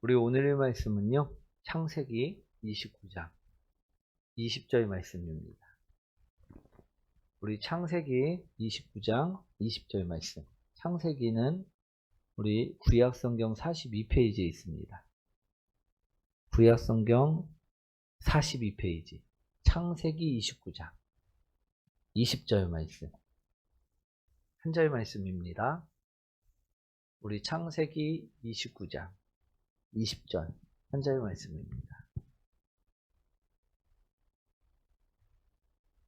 우리 오늘의 말씀은요. 창세기 29장 20절 말씀입니다. 우리 창세기 29장 20절 말씀. 창세기는 우리 구약 성경 42페이지에 있습니다. 구약 성경 42페이지. 창세기 29장 20절 말씀. 한 절 말씀입니다. 우리 창세기 29장 20절 한절 말씀입니다.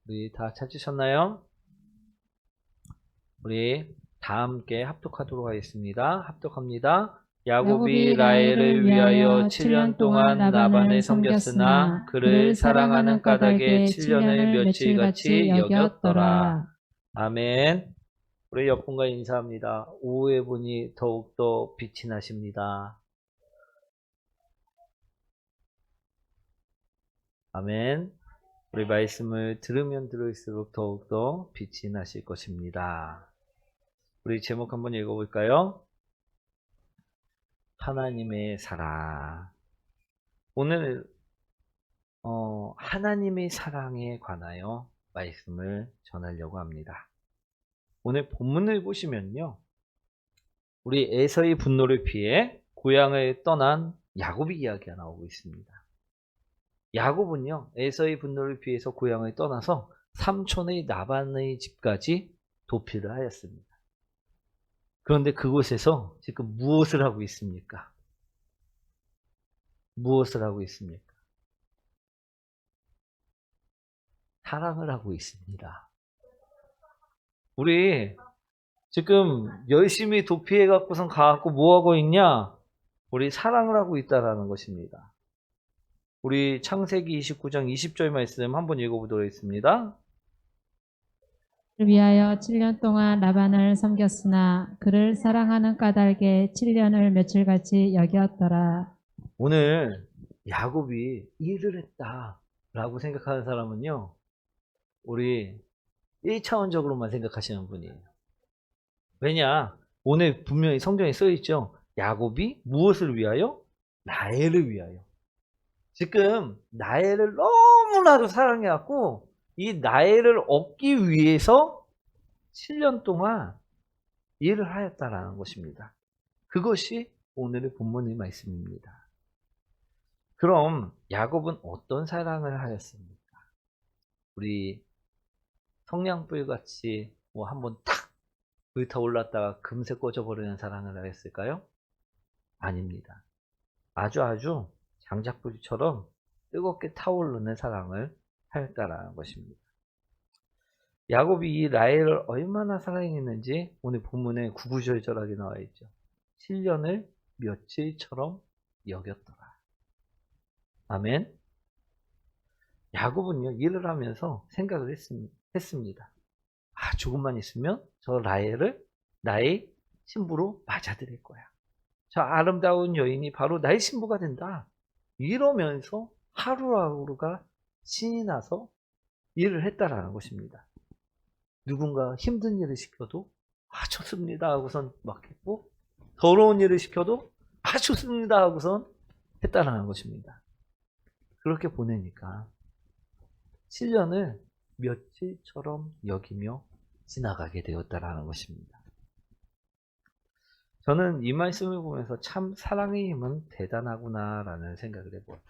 우리 다 찾으셨나요? 우리 다 함께 합독하도록 하겠습니다. 합독합니다. 야곱이 라헬을 위하여 7년 동안 나반을 섬겼으나 그를 사랑하는 까닭에 7년을 며칠같이 여겼더라. 아멘. 우리 옆분과 인사합니다. 오후에 보니 더욱더 빛이 나십니다. 아멘. 우리 말씀을 들으면 들을수록 더욱더 빛이 나실 것입니다. 우리 제목 한번 읽어볼까요? 하나님의 사랑. 오늘 어, 하나님의 사랑에 관하여 말씀을 전하려고 합니다. 오늘 본문을 보시면요. 우리 에서의 분노를 피해 고향을 떠난 야곱의 이야기가 나오고 있습니다. 야곱은요, 에서의 분노를 피해서 고향을 떠나서 삼촌의 나반의 집까지 도피를 하였습니다. 그런데 그곳에서 지금 무엇을 하고 있습니까? 무엇을 하고 있습니까? 사랑을 하고 있습니다. 우리 지금 열심히 도피해 갖고선 가갖고 뭐 하고 있냐? 우리 사랑을 하고 있다라는 것입니다. 우리 창세기 29장 20절 말씀 한번 읽어보도록 하겠습니다. 위하여 7년 동안 라반을 섬겼으나 그를 사랑하는 까닭에 7년을 며칠같이 여겼더라. 오늘 야곱이 일을 했다라고 생각하는 사람은요, 우리 1차원적으로만 생각하시는 분이에요. 왜냐? 오늘 분명히 성경에 써 있죠. 야곱이 무엇을 위하여? 나엘을 위하여. 지금 나엘을 너무나도 사랑해갖고 이 나엘을 얻기 위해서 7년 동안 일을 하였다라는 것입니다. 그것이 오늘의 본문의 말씀입니다. 그럼 야곱은 어떤 사랑을 하였습니까? 우리 성냥불 같이 뭐 한번 탁 불타올랐다가 금세 꺼져버리는 사랑을 하였을까요? 아닙니다. 아주 아주 장작불처럼 뜨겁게 타오르는 사랑을 하였다라는 것입니다. 야곱이 이 라헬을 얼마나 사랑했는지 오늘 본문에 구구절절하게 나와 있죠. 7년을 며칠처럼 여겼더라. 아멘. 야곱은요, 일을 하면서 생각을 했습니다. 아, 조금만 있으면 저 라헬을 나의 신부로 맞아들일 거야. 저 아름다운 여인이 바로 나의 신부가 된다. 이러면서 하루하루가 신이 나서 일을 했다라는 것입니다. 누군가 힘든 일을 시켜도 아 좋습니다 하고선 막 했고 더러운 일을 시켜도 아 좋습니다 하고선 했다라는 것입니다. 그렇게 보내니까 7년을 며칠처럼 여기며 지나가게 되었다라는 것입니다. 저는 이 말씀을 보면서 참 사랑의 힘은 대단하구나라는 생각을 해보아요.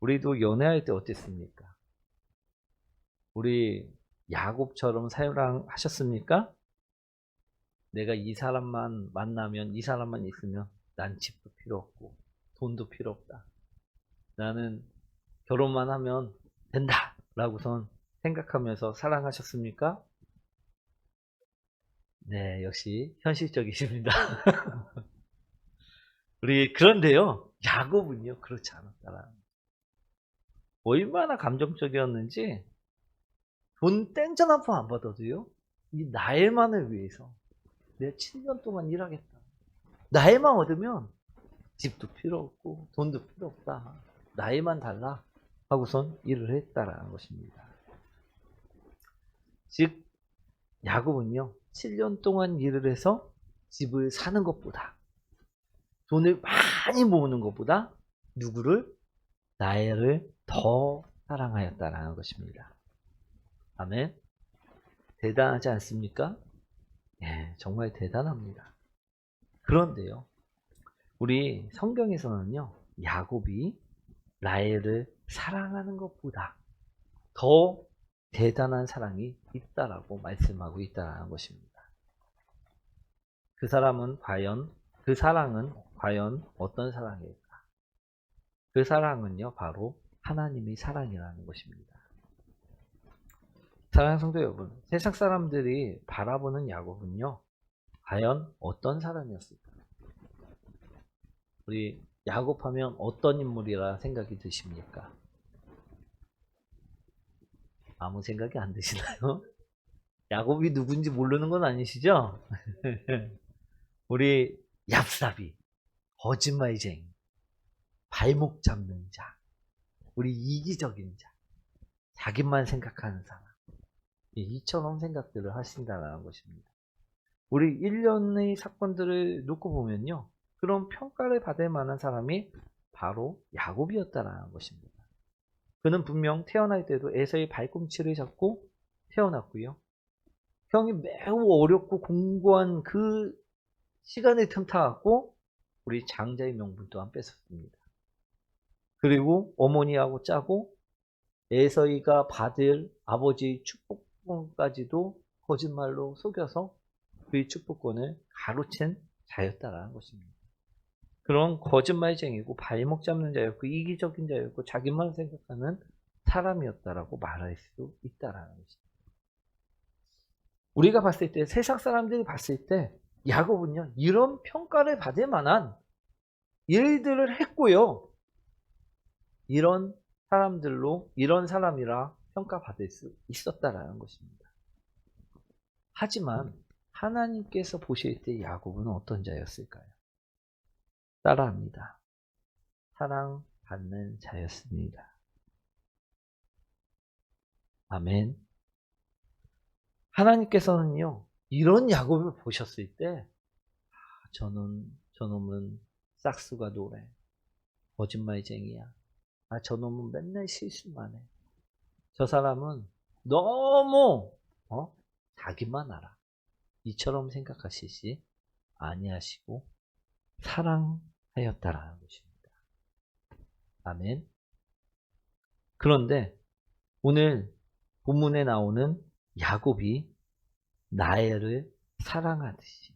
우리도 연애할 때 어땠습니까? 우리 야곱처럼 사랑하셨습니까? 내가 이 사람만 만나면 이 사람만 있으면 난 집도 필요 없고 돈도 필요 없다. 나는 결혼만 하면 된다! 라고선 생각하면서 사랑하셨습니까? 네, 역시 현실적이십니다. 우리 그런데요, 야곱은요 그렇지 않았다라. 얼마나 감정적이었는지 돈 땡전 한 푼 안 받아도요, 이 나엘만을 위해서 내가 7년 동안 일하겠다. 나엘만 얻으면 집도 필요 없고 돈도 필요 없다. 나엘만 달라 하고선 일을 했다라는 것입니다. 즉 야곱은요 7년 동안 일을 해서 집을 사는 것보다 돈을 많이 모으는 것보다 누구를 나를 더 사랑하였다라는 것입니다. 아멘. 대단하지 않습니까? 예, 정말 대단합니다. 그런데요, 우리 성경에서는요, 야곱이 라헬을 사랑하는 것보다 더 대단한 사랑이 있다라고 말씀하고 있다라는 것입니다. 그 사람은 과연, 그 사랑은 과연 어떤 사랑일까? 그 사랑은요, 바로 하나님의 사랑이라는 것입니다. 사랑하는 성도 여러분, 세상 사람들이 바라보는 야곱은요, 과연 어떤 사람이었을까? 우리 야곱하면 어떤 인물이라 생각이 드십니까? 아무 생각이 안 드시나요? 야곱이 누군지 모르는 건 아니시죠? 우리 얍삽이, 거짓말쟁이, 발목 잡는 자, 우리 이기적인 자, 자기만 생각하는 사람. 이처럼 생각들을 하신다는 것입니다. 우리 1년의 사건들을 놓고 보면요. 그런 평가를 받을 만한 사람이 바로 야곱이었다라는 것입니다. 그는 분명 태어날 때도 에서의 발꿈치를 잡고 태어났고요. 형이 매우 어렵고 공고한 그 시간을 틈타갖고 우리 장자의 명분 또한 뺏었습니다. 그리고 어머니하고 짜고 에서이가 받을 아버지의 축복권까지도 거짓말로 속여서 그의 축복권을 가로챈 자였다라는 것입니다. 그런 거짓말쟁이고 발목 잡는 자였고 이기적인 자였고 자기만 생각하는 사람이었다라고 말할 수 있다라는 것입니다. 우리가 봤을 때 세상 사람들이 봤을 때 야곱은요 이런 평가를 받을 만한 일들을 했고요 이런 사람들로 이런 사람이라 평가받을 수 있었다라는 것입니다. 하지만 하나님께서 보실 때 야곱은 어떤 자였을까요? 따라합니다. 사랑받는 자였습니다. 아멘. 하나님께서는요, 이런 야곱을 보셨을 때, 아, 저는, 저놈은 싹수가 노래, 거짓말쟁이야. 아, 저놈은 맨날 실수만 해. 저 사람은 너무, 어? 자기만 알아. 이처럼 생각하시지 아니하시고, 사랑 하였다라는 것입니다. 아멘. 그런데 오늘 본문에 나오는 야곱이 나엘을 사랑하듯이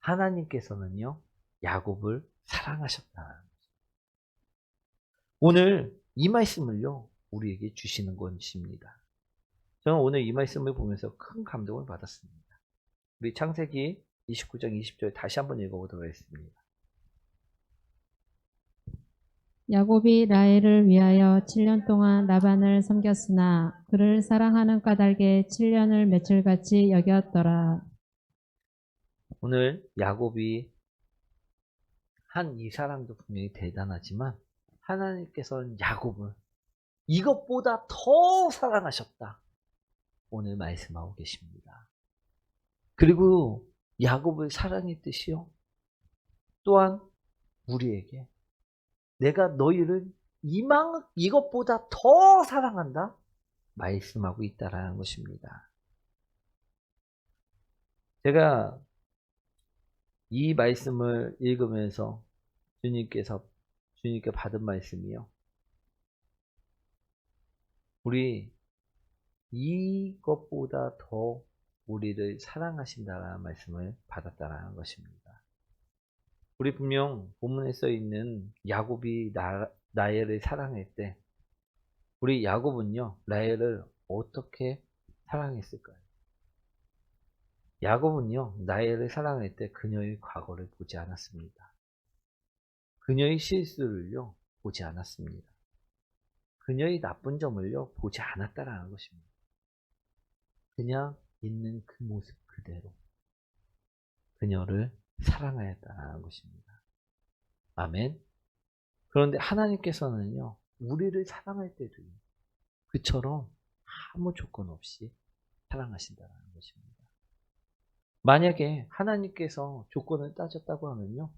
하나님께서는요 야곱을 사랑하셨다는 거죠. 오늘 이 말씀을요 우리에게 주시는 것입니다. 저는 오늘 이 말씀을 보면서 큰 감동을 받았습니다. 우리 창세기 29장 20절 다시 한번 읽어보도록 하겠습니다. 야곱이 라헬을 위하여 7년 동안 라반을 섬겼으나 그를 사랑하는 까닭에 7년을 며칠같이 여겼더라. 오늘 야곱이 한 이 사랑도 분명히 대단하지만 하나님께서는 야곱을 이것보다 더 사랑하셨다. 오늘 말씀하고 계십니다. 그리고 야곱을 사랑했듯이요. 또한 우리에게 내가 너희를 이망 이것보다 더 사랑한다 말씀하고 있다라는 것입니다. 제가 이 말씀을 읽으면서 주님께서 주님께 받은 말씀이요. 우리 이것보다 더 우리를 사랑하신다라는 말씀을 받았다라는 것입니다. 우리 분명 본문에 써 있는 야곱이 나, 라헬을 사랑할 때 우리 야곱은요 라헬을 어떻게 사랑했을까요? 야곱은요 라헬을 사랑할 때 그녀의 과거를 보지 않았습니다. 그녀의 실수를요 보지 않았습니다. 그녀의 나쁜 점을요 보지 않았다라는 것입니다. 그냥 있는 그 모습 그대로 그녀를 사랑하였다는 것입니다. 아멘. 그런데 하나님께서는요, 우리를 사랑할 때도 그처럼 아무 조건 없이 사랑하신다는 것입니다. 만약에 하나님께서 조건을 따졌다고 하면요,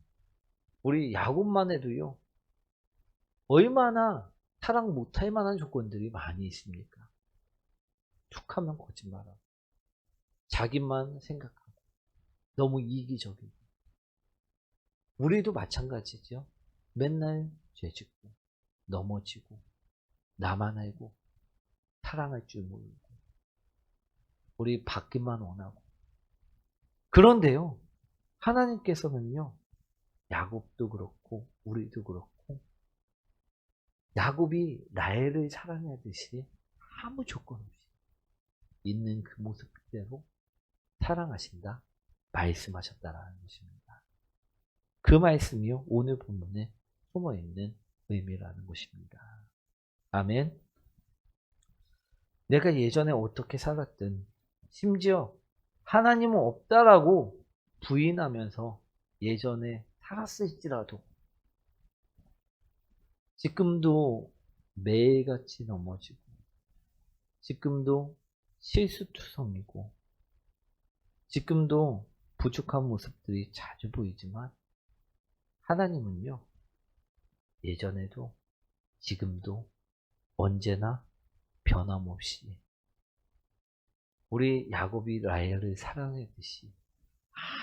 우리 야곱만 해도요. 얼마나 사랑 못할 만한 조건들이 많이 있습니까? 툭하면 거짓말하고 자기만 생각하고 너무 이기적이고 우리도 마찬가지죠. 맨날 죄 짓고 넘어지고 나만 알고 사랑할 줄 모르고 우리 받기만 원하고 그런데요 하나님께서는요 야곱도 그렇고 우리도 그렇고 야곱이 라헬을 사랑하듯이 아무 조건 없이 있는 그 모습 그대로 사랑하신다 말씀하셨다라는 것입니다. 그 말씀이요 오늘 본문에 숨어 있는 의미라는 것입니다. 아멘. 내가 예전에 어떻게 살았든 심지어 하나님은 없다라고 부인하면서 예전에 살았을지라도 지금도 매일같이 넘어지고 지금도 실수투성이고 지금도 부족한 모습들이 자주 보이지만 하나님은요 예전에도 지금도 언제나 변함없이 우리 야곱이 라헬을 사랑했듯이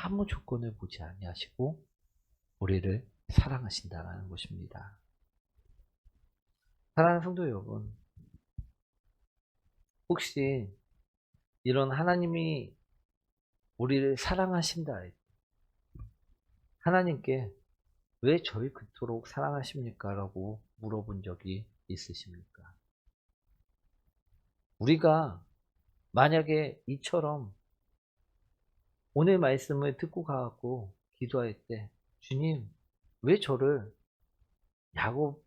아무 조건을 보지 아니하시고 우리를 사랑하신다라는 것입니다. 사랑하는 성도 여러분, 혹시 이런 하나님이 우리를 사랑하신다 하나님께 왜 저희 그토록 사랑하십니까? 라고 물어본 적이 있으십니까? 우리가 만약에 이처럼 오늘 말씀을 듣고 가갖고 기도할 때 주님 왜 저를 야곱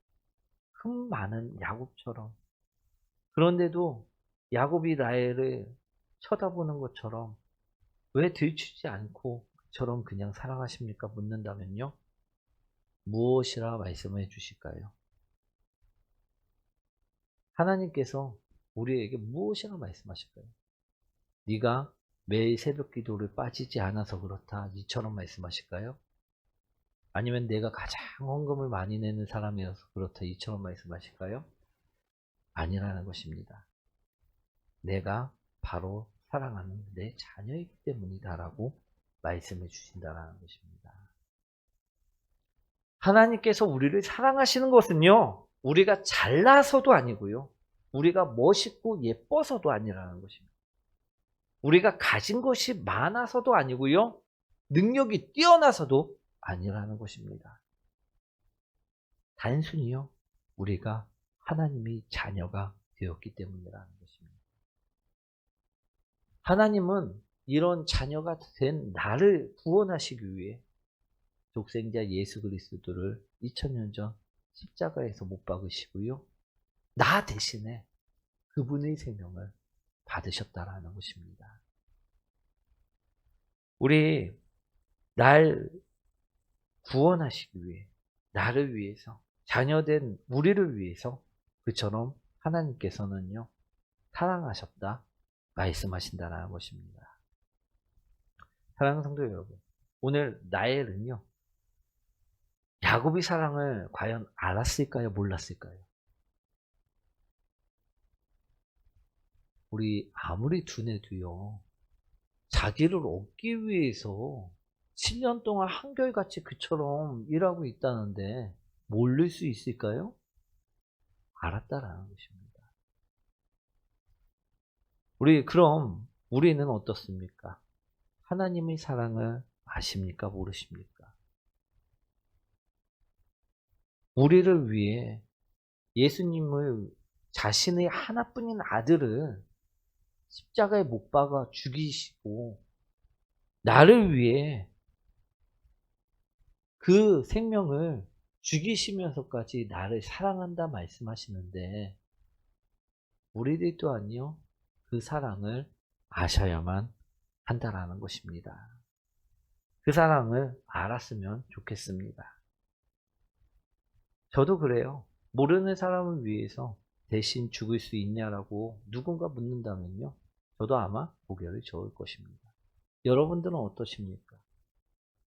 흠 많은 야곱처럼 그런데도 야곱이 라헬을 쳐다보는 것처럼 왜 들추지 않고 저런 그냥 사랑하십니까? 묻는다면요 무엇이라 말씀해 주실까요? 하나님께서 우리에게 무엇이라 말씀하실까요? 네가 매일 새벽 기도를 빠지지 않아서 그렇다. 이처럼 말씀하실까요? 아니면 내가 가장 헌금을 많이 내는 사람이어서 그렇다. 이처럼 말씀하실까요? 아니라는 것입니다. 내가 바로 사랑하는 내 자녀이기 때문이다라고 말씀해 주신다라는 것입니다. 하나님께서 우리를 사랑하시는 것은요, 우리가 잘나서도 아니고요, 우리가 멋있고 예뻐서도 아니라는 것입니다. 우리가 가진 것이 많아서도 아니고요, 능력이 뛰어나서도 아니라는 것입니다. 단순히요, 우리가 하나님의 자녀가 되었기 때문이라는 것입니다. 하나님은 이런 자녀가 된 나를 구원하시기 위해 독생자 예수 그리스도를 2000년 전 십자가에서 못 박으시고요. 나 대신에 그분의 생명을 받으셨다라는 것입니다. 우리 날 구원하시기 위해 나를 위해서 자녀된 우리를 위해서 그처럼 하나님께서는요 사랑하셨다 말씀하신다라는 것입니다. 사랑하는 성도 여러분, 오늘 나엘은요 야곱의 사랑을 과연 알았을까요, 몰랐을까요? 우리 아무리 두뇌도요, 자기를 얻기 위해서 7년 동안 한결같이 그처럼 일하고 있다는데 모를 수 있을까요? 알았다라는 것입니다. 우리 그럼 우리는 어떻습니까? 하나님의 사랑을 아십니까? 모르십니까? 우리를 위해 예수님을 자신의 하나뿐인 아들을 십자가에 못 박아 죽이시고 나를 위해 그 생명을 죽이시면서까지 나를 사랑한다 말씀하시는데 우리들 또한요 그 사랑을 아셔야만 한다라는 것입니다. 그 사랑을 알았으면 좋겠습니다. 저도 그래요. 모르는 사람을 위해서 대신 죽을 수 있냐라고 누군가 묻는다면요. 저도 아마 고개를 저을 것입니다. 여러분들은 어떠십니까?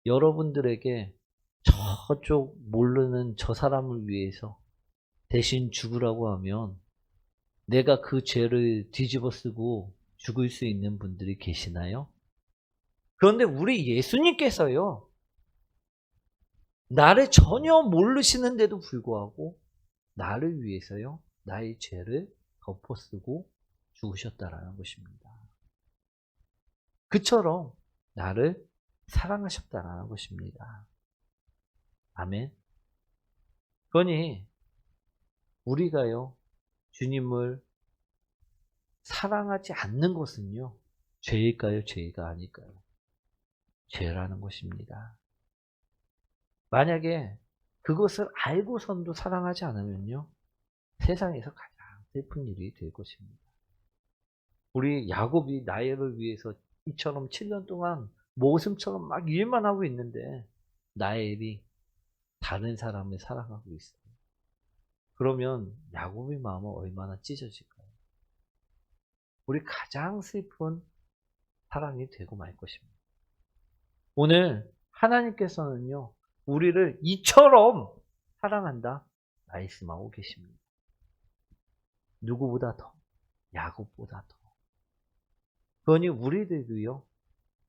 여러분들에게 저쪽 모르는 저 사람을 위해서 대신 죽으라고 하면 내가 그 죄를 뒤집어 쓰고 죽을 수 있는 분들이 계시나요? 그런데 우리 예수님께서요, 나를 전혀 모르시는데도 불구하고 나를 위해서요, 나의 죄를 덮어 쓰고 죽으셨다라는 것입니다. 그처럼 나를 사랑하셨다라는 것입니다. 아멘. 그러니 우리가요 주님을 사랑하지 않는 것은요 죄일까요 죄가 아닐까요? 죄라는 것입니다. 만약에 그것을 알고선도 사랑하지 않으면요 세상에서 가장 슬픈 일이 될 것입니다. 우리 야곱이 나엘을 위해서 이처럼 7년 동안 모슴처럼 막 일만 하고 있는데 나엘이 다른 사람을 사랑하고 있어요. 그러면 야곱의 마음은 얼마나 찢어질까요? 우리 가장 슬픈 사랑이 되고 말 것입니다. 오늘 하나님께서는요, 우리를 이처럼 사랑한다 말씀하고 계십니다. 누구보다 더, 야곱보다 더. 그러니 우리들도요,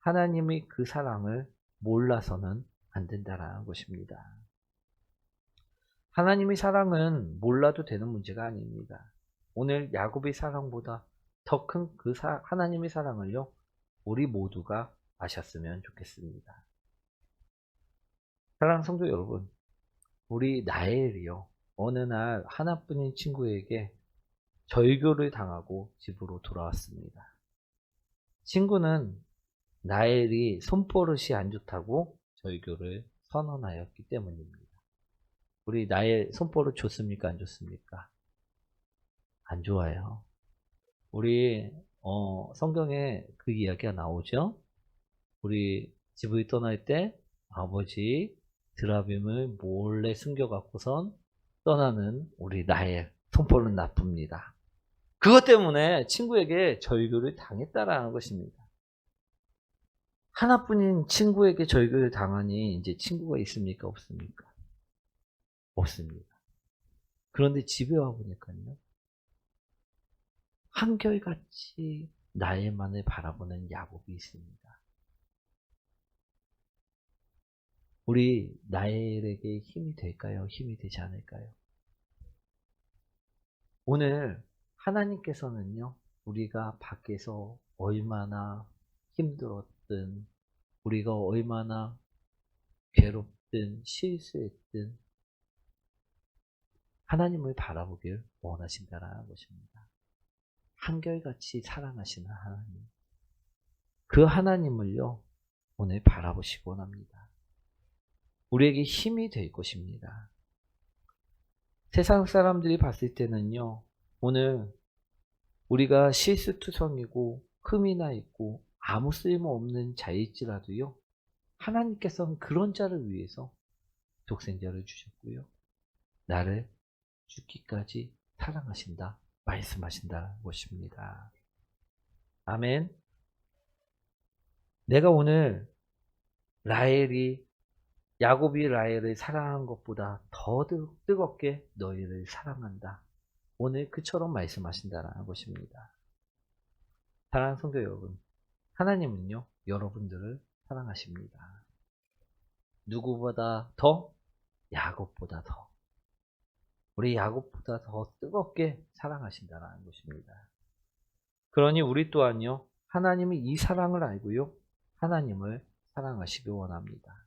하나님의 그 사랑을 몰라서는 안 된다라는 것입니다. 하나님의 사랑은 몰라도 되는 문제가 아닙니다. 오늘 야곱의 사랑보다 더 큰 그 하나님의 사랑을요, 우리 모두가 아셨으면 좋겠습니다. 사랑하는 성도 여러분, 우리 나엘이요, 어느 날 하나뿐인 친구에게 절교를 당하고 집으로 돌아왔습니다. 친구는 나엘이 손버릇이 안 좋다고 절교를 선언하였기 때문입니다. 우리 나의 손버릇 좋습니까? 안 좋습니까? 안 좋아요. 우리 어, 성경에 그 이야기가 나오죠. 우리 집을 떠날 때 아버지 드라빔을 몰래 숨겨갖고선 떠나는 우리 나의 손버릇 나쁩니다. 그것 때문에 친구에게 절교를 당했다라는 것입니다. 하나뿐인 친구에게 절교를 당하니 이제 친구가 있습니까? 없습니까? 없습니다. 그런데 집에 와보니까요. 한결같이 나의만을 바라보는 야곱이 있습니다. 우리 나엘에게 힘이 될까요? 힘이 되지 않을까요? 오늘 하나님께서는요, 우리가 밖에서 얼마나 힘들었든, 우리가 얼마나 괴롭든, 실수했든, 하나님을 바라보길 원하신다라는 것입니다. 한결같이 사랑하시는 하나님. 그 하나님을요, 오늘 바라보시기 원합니다. 우리에게 힘이 될 것입니다. 세상 사람들이 봤을 때는요, 오늘 우리가 실수투성이고 흠이 나 있고 아무 쓸모 없는 자일지라도요, 하나님께서는 그런 자를 위해서 독생자를 주셨고요, 나를 죽기까지 사랑하신다, 말씀하신다는 것입니다. 아멘. 내가 오늘 라헬이 야곱이 라헬을 사랑한 것보다 더 뜨겁게 너희를 사랑한다. 오늘 그처럼 말씀하신다라는 것입니다. 사랑하는 성도 여러분, 하나님은요, 여러분들을 사랑하십니다. 누구보다 더, 야곱보다 더. 우리 야곱보다 더 뜨겁게 사랑하신다라는 것입니다. 그러니 우리 또한요, 하나님이 이 사랑을 알고요, 하나님을 사랑하시기 원합니다.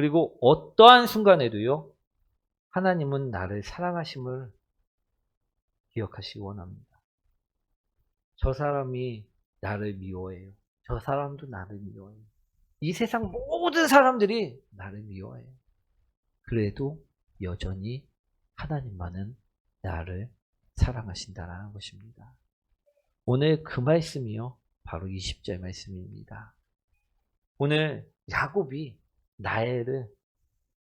그리고 어떠한 순간에도요, 하나님은 나를 사랑하심을 기억하시기 원합니다. 저 사람이 나를 미워해요. 저 사람도 나를 미워해요. 이 세상 모든 사람들이 나를 미워해요. 그래도 여전히 하나님만은 나를 사랑하신다라는 것입니다. 오늘 그 말씀이요. 바로 20절 말씀입니다. 오늘 야곱이 나엘을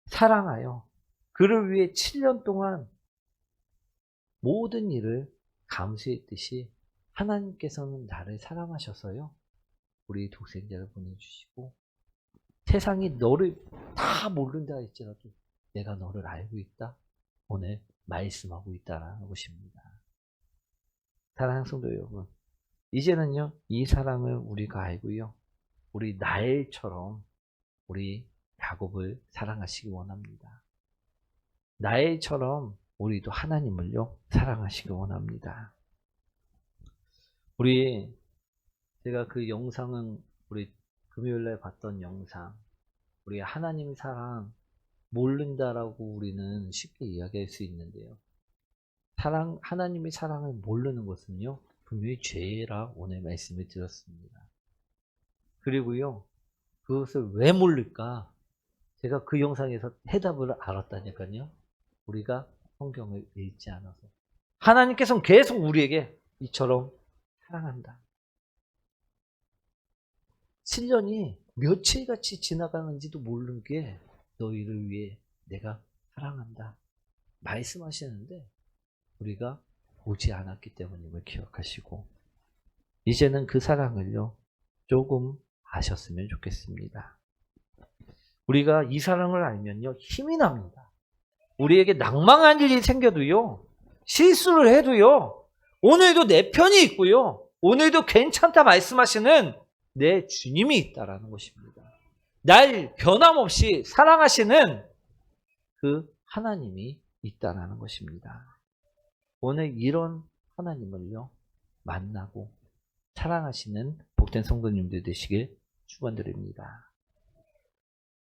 사랑하여 그를 위해 7년 동안 모든 일을 감수했듯이 하나님께서는 나를 사랑하셔서요. 우리 독생자를 보내주시고 세상이 너를 다 모른다 할지라도 내가 너를 알고 있다. 오늘 말씀하고 있다라는 것입니다. 사랑하는 성도 여러분, 이제는요, 이 사랑을 우리가 알고요, 우리 나엘처럼 우리 야곱을 사랑하시기 원합니다. 나엘처럼 우리도 하나님을요, 사랑하시기 원합니다. 우리, 제가 그 영상은 우리 금요일날 봤던 영상, 우리 하나님 사랑 모른다라고 우리는 쉽게 이야기할 수 있는데요. 사랑, 하나님의 사랑을 모르는 것은요, 분명히 죄라 오늘 말씀을 드렸습니다. 그리고요, 그것을 왜 모를까? 제가 그 영상에서 해답을 알았다니까요. 우리가 성경을 읽지 않아서. 하나님께서는 계속 우리에게 이처럼 사랑한다. 7년이 며칠같이 지나가는지도 모르는 게 너희를 위해 내가 사랑한다. 말씀하시는데 우리가 보지 않았기 때문임을 기억하시고 이제는 그 사랑을요 조금 아셨으면 좋겠습니다. 우리가 이 사랑을 알면요 힘이 납니다. 우리에게 낭망한 일이 생겨도요 실수를 해도요 오늘도 내 편이 있고요 오늘도 괜찮다 말씀하시는 내 주님이 있다라는 것입니다. 날 변함없이 사랑하시는 그 하나님이 있다라는 것입니다. 오늘 이런 하나님을요, 만나고 사랑하시는 복된 성도님들 되시길 축원드립니다.